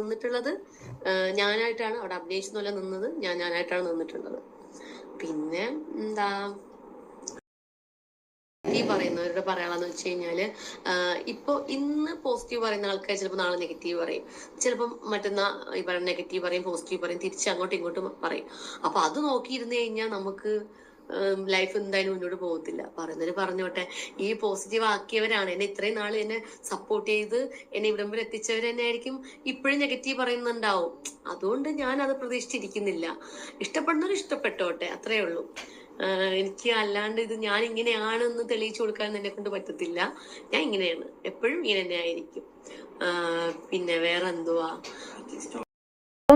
നിന്നിട്ടുള്ളത്. ഞാനായിട്ടാണ് അവിടെ അഭിനയിച്ചെന്നല്ല നിന്നത്. ഞാൻ ഞാനായിട്ടാണ് നിന്നിട്ടുള്ളത്. പിന്നെ എന്താ ഈ പറയുന്നവരുടെ പറയാളെന്ന് വെച്ച് കഴിഞ്ഞാൽ ഇപ്പൊ ഇന്ന് പോസിറ്റീവ് പറയുന്ന ആൾക്കാർ ചിലപ്പോൾ നാളെ നെഗറ്റീവ് പറയും. ചിലപ്പം മറ്റന്നാ ഈ പറയുന്ന നെഗറ്റീവ് പറയും പോസിറ്റീവ് പറയും തിരിച്ച് അങ്ങോട്ടും ഇങ്ങോട്ടും പറയും. അപ്പൊ അത് നോക്കിയിരുന്നു കഴിഞ്ഞാൽ നമുക്ക് ലൈഫ് എന്തായാലും മുന്നോട്ട് പോകത്തില്ല. പറയുന്നവര് പറഞ്ഞോട്ടെ ഈ പോസിറ്റീവ് ആക്കിയവരാണ്. എന്നെ ഇത്രയും നാൾ എന്നെ സപ്പോർട്ട് ചെയ്ത് എന്നെ ഇവിടം വരെ എത്തിച്ചവർ തന്നെ ആയിരിക്കും ഇപ്പോഴും നെഗറ്റീവ് പറയുന്നുണ്ടാവും. അതുകൊണ്ട് ഞാൻ അത് പ്രതീക്ഷിച്ചിരിക്കുന്നില്ല. ഇഷ്ടപ്പെടുന്നവർ ഇഷ്ടപ്പെട്ടോട്ടെ അത്രേ ഉള്ളൂ. എനിക്ക് അല്ലാണ്ട് ഇത് ഞാൻ ഇങ്ങനെയാണെന്ന് തെളിയിച്ചു കൊടുക്കാൻ എന്നെ കൊണ്ട് പറ്റത്തില്ല. ഞാൻ ഇങ്ങനെയാണ്. എപ്പോഴും ഇങ്ങനെ തന്നെ ആയിരിക്കും പിന്നെ വേറെ എന്തുവാ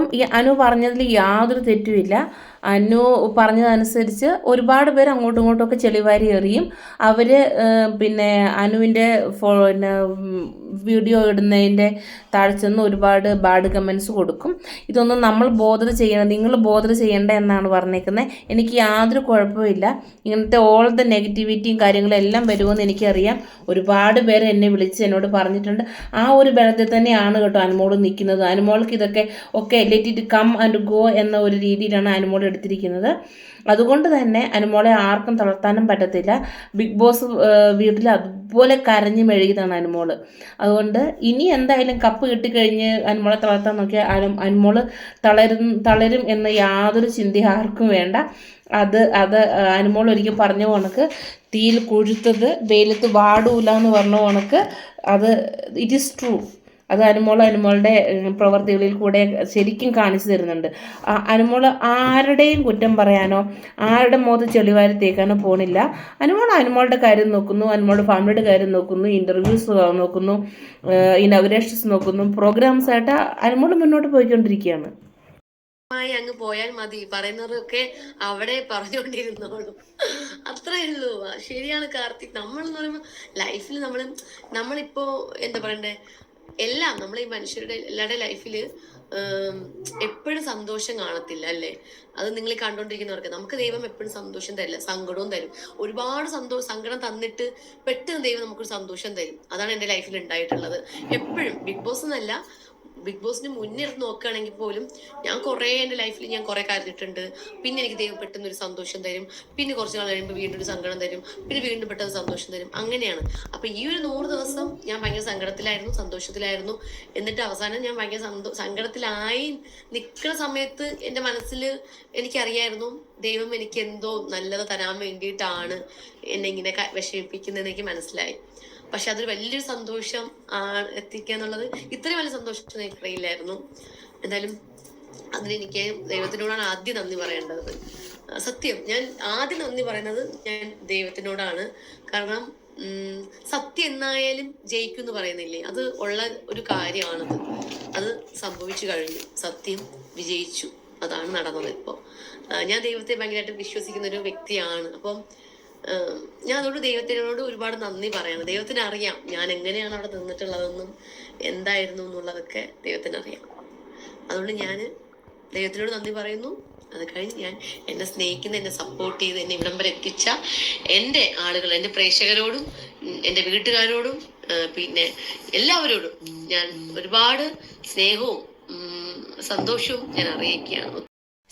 അപ്പം ഈ അനു പറഞ്ഞതിൽ യാതൊരു തെറ്റുമില്ല അനു പറഞ്ഞതനുസരിച്ച് ഒരുപാട് പേര് അങ്ങോട്ടും ഇങ്ങോട്ടും ഒക്കെ ചെളിവാരി എറിയും. അവർ പിന്നെ അനുവിന്റെ ഫോ പിന്നെ വീഡിയോ ഇടുന്നതിന്റെ താഴെ ചെന്ന് ഒരുപാട് ബാഡ് കമൻസ് കൊടുക്കും. ഇതൊന്നും നമ്മൾ ബോധർ ചെയ്യണം നിങ്ങൾ ബോധർ ചെയ്യേണ്ട എന്നാണ് പറഞ്ഞേക്കുന്നത് എനിക്ക് യാതൊരു കുഴപ്പമില്ല ഇങ്ങനത്തെ ഓൾ ദ നെഗറ്റിവിറ്റിയും കാര്യങ്ങളും എല്ലാം വരുമെന്ന് എനിക്കറിയാം. ഒരുപാട് പേര് എന്നെ വിളിച്ച് എന്നോട് പറഞ്ഞിട്ടുണ്ട്. ആ ഒരു ബലത്തിൽ തന്നെയാണ് കേട്ടോ അനുമോൾ നിൽക്കുന്നത് അനുമോൾക്ക് ഇതൊക്കെ ഒക്കെ let it come and go എന്ന ഒരു രീതിയിലാണ് അനുമോൾ എടുത്തിരിക്കുന്നത്. അതുകൊണ്ട് തന്നെ അനുമോളെ ആർക്കും തളർത്താനും പറ്റത്തില്ല. ബിഗ് ബോസ് വീട്ടിൽ അതുപോലെ കരഞ്ഞു മെഴുകിയതാണ് അനുമോൾ അതുകൊണ്ട് ഇനി എന്തായാലും കപ്പ് കിട്ടിക്കഴിഞ്ഞ് അനുമോളെ തളർത്താൻ നോക്കിയാൽ അനു അനുമോൾ തളരും തളരും എന്ന യാതൊരു ചിന്ത ആർക്കും വേണ്ട. അത് അത് അനുമോൾ ഒരിക്കൽ പറഞ്ഞ കണക്ക്. തീയിൽ കൊഴുത്തത് വെയിലത്ത് വാടൂല എന്ന് പറഞ്ഞ കണക്ക്. അത് ഇറ്റ് ഈസ് ട്രൂ അത് അനുമോൾ അനുമോളുടെ പ്രവൃത്തികളിൽ കൂടെ ശരിക്കും കാണിച്ചു തരുന്നുണ്ട്. അനുമോൾ ആരുടെയും കുറ്റം പറയാനോ ആരുടെ മുഖത്ത് ചെളിവാരി തേക്കാനോ പോണില്ല. അനുമോൾ അനുമോളുടെ കാര്യം നോക്കുന്നു അനുമോളുടെ ഫാമിലിയുടെ കാര്യം നോക്കുന്നു ഇന്റർവ്യൂസ് നോക്കുന്നു ഇനോഗ്രേഷൻസ് നോക്കുന്നു പ്രോഗ്രാംസ് ആയിട്ട് അനുമോൾ മുന്നോട്ട് പോയിക്കൊണ്ടിരിക്കുകയാണ്. അങ്ങ് പോയാൽ മതി പറയുന്നവരൊക്കെ അവിടെ പറഞ്ഞുകൊണ്ടിരുന്നോളൂ. അത്രേ ഉള്ളൂ. ശരിയാണ് കാർത്തിക്. നമ്മൾ എന്ന് പറയുമ്പോൾ ലൈഫിൽ നമ്മൾ നമ്മളിപ്പോ എന്താ പറയണ്ടേ? എല്ലാം നമ്മൾ ഈ മനുഷ്യരുടെ എല്ലാവരുടെ ലൈഫിൽ എപ്പോഴും സന്തോഷം കാണത്തില്ല അല്ലേ? അത് നിങ്ങൾ കണ്ടോണ്ടിരിക്കുന്നവർക്ക്. നമുക്ക് ദൈവം എപ്പോഴും സന്തോഷം തരില്ല സങ്കടവും തരും. ഒരുപാട് സന്തോഷം സങ്കടം തന്നിട്ട് പെട്ടെന്ന് ദൈവം നമുക്കൊരു സന്തോഷം തരും. അതാണ് എന്റെ ലൈഫിൽ ഉണ്ടായിട്ടുള്ളത്. എപ്പോഴും ബിഗ് ബോസ് എന്നല്ല ബിഗ് ബോസിന് എടുത്ത് നോക്കുകയാണെങ്കിൽ പോലും ഞാൻ കുറേ എന്റെ ലൈഫിൽ ഞാൻ കുറേ കരുതിയിട്ടുണ്ട് പിന്നെ എനിക്ക് ദൈവം പെട്ടെന്ന് ഒരു സന്തോഷം തരും. പിന്നെ കുറച്ച് നാൾ കഴിയുമ്പോൾ വീണ്ടും ഒരു സങ്കടം തരും. പിന്നെ വീണ്ടും പെട്ടെന്ന് സന്തോഷം തരും. അങ്ങനെയാണ്. അപ്പൊ ഈ ഒരു നൂറ് ദിവസം ഞാൻ ഭയങ്കര സങ്കടത്തിലായിരുന്നു സന്തോഷത്തിലായിരുന്നു. എന്നിട്ട് അവസാനം ഞാൻ ഭയങ്കര സന്തോ സങ്കടത്തിലായി നിൽക്കുന്ന സമയത്ത് എന്റെ മനസ്സിൽ എനിക്കറിയായിരുന്നു ദൈവം എനിക്ക് എന്തോ നല്ലത് തരാൻ വേണ്ടിയിട്ടാണ്. എന്നെ ഇങ്ങനെ വിഷമിപ്പിക്കുന്നതെന്ന് എനിക്ക് മനസ്സിലായി. പക്ഷെ അതൊരു വലിയൊരു സന്തോഷം എത്തിക്കുക എന്നുള്ളത് ഇത്രയും വലിയ സന്തോഷം എനിക്കറിയില്ലായിരുന്നു എന്തായാലും അതിനെനിക്ക് ദൈവത്തിനോടാണ് ആദ്യം നന്ദി പറയേണ്ടത്. സത്യം. ഞാൻ ആദ്യം നന്ദി പറയുന്നത് ഞാൻ ദൈവത്തിനോടാണ്. കാരണം സത്യം എന്നായാലും ജയിക്കും എന്ന് പറയുന്നില്ലേ? അത് ഉള്ള ഒരു കാര്യമാണത്. അത് സംഭവിച്ചു കഴിഞ്ഞു. സത്യം വിജയിച്ചു. അതാണ് നടന്നത് ഇപ്പോൾ ഞാൻ ദൈവത്തെ ഭയങ്കരമായിട്ട് വിശ്വസിക്കുന്ന ഒരു വ്യക്തിയാണ്. അപ്പം ഞാൻ അതുകൊണ്ട് ദൈവത്തിനോട് ഒരുപാട് നന്ദി പറയണം. ദൈവത്തിന് അറിയാം ഞാൻ എങ്ങനെയാണ് അവിടെ നിന്നിട്ടുള്ളതെന്നും എന്തായിരുന്നു എന്നുള്ളതൊക്കെ ദൈവത്തിന് അറിയാം അതുകൊണ്ട് ഞാൻ ദൈവത്തിനോട് നന്ദി പറയുന്നു. അത് കഴിഞ്ഞ് ഞാൻ എന്നെ സ്നേഹിക്കുന്ന എന്നെ സപ്പോർട്ട് ചെയ്ത് എന്നെ ഇവിടം വരെ എത്തിച്ച എന്റെ ആളുകൾ എന്റെ പ്രേക്ഷകരോടും എന്റെ വീട്ടുകാരോടും പിന്നെ എല്ലാവരോടും ഞാൻ ഒരുപാട് സ്നേഹവും സന്തോഷവും ഞാൻ അറിയിക്കുകയാണ്.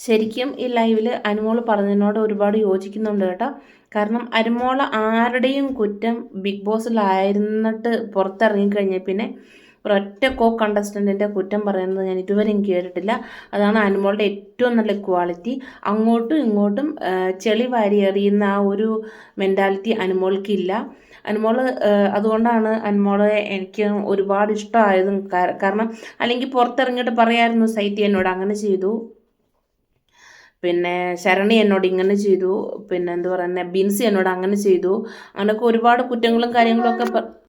ശരിക്കും ഈ ലൈവിൽ അനുമോൾ പറഞ്ഞതിനോട് ഒരുപാട് യോജിക്കുന്നുണ്ട് കേട്ടോ. കാരണം അനുമോൾ ആരുടെയും കുറ്റം ബിഗ് ബോസിലായിരുന്നിട്ട് പുറത്തിറങ്ങിക്കഴിഞ്ഞ പിന്നെ ഒരൊറ്റ കോ കണ്ടസ്റ്റന്റിന്റെ കുറ്റം പറയുന്നത് ഞാൻ ഇതുവരെയും കേട്ടിട്ടില്ല. അതാണ് അനുമോളുടെ ഏറ്റവും നല്ല ക്വാളിറ്റി. അങ്ങോട്ടും ഇങ്ങോട്ടും ചെളി വാരി എറിയുന്ന ആ ഒരു മെന്റാലിറ്റി അനുമോൾക്കില്ല. അനുമോൾ അതുകൊണ്ടാണ് അനുമോളെ എനിക്ക് ഒരുപാട് ഇഷ്ടമായതും. കാരണം അല്ലെങ്കിൽ പുറത്തിറങ്ങിയിട്ട് പറയായിരുന്നു സൈറ്റി എന്നോട് അങ്ങനെ ചെയ്തു. പിന്നെ ശരണി എന്നോട് ഇങ്ങനെ ചെയ്തു. പിന്നെ എന്താ പറയുന്നത് ബിൻസി എന്നോട് അങ്ങനെ ചെയ്തു. അങ്ങനെയൊക്കെ ഒരുപാട് കുറ്റങ്ങളും കാര്യങ്ങളും ഒക്കെ പ-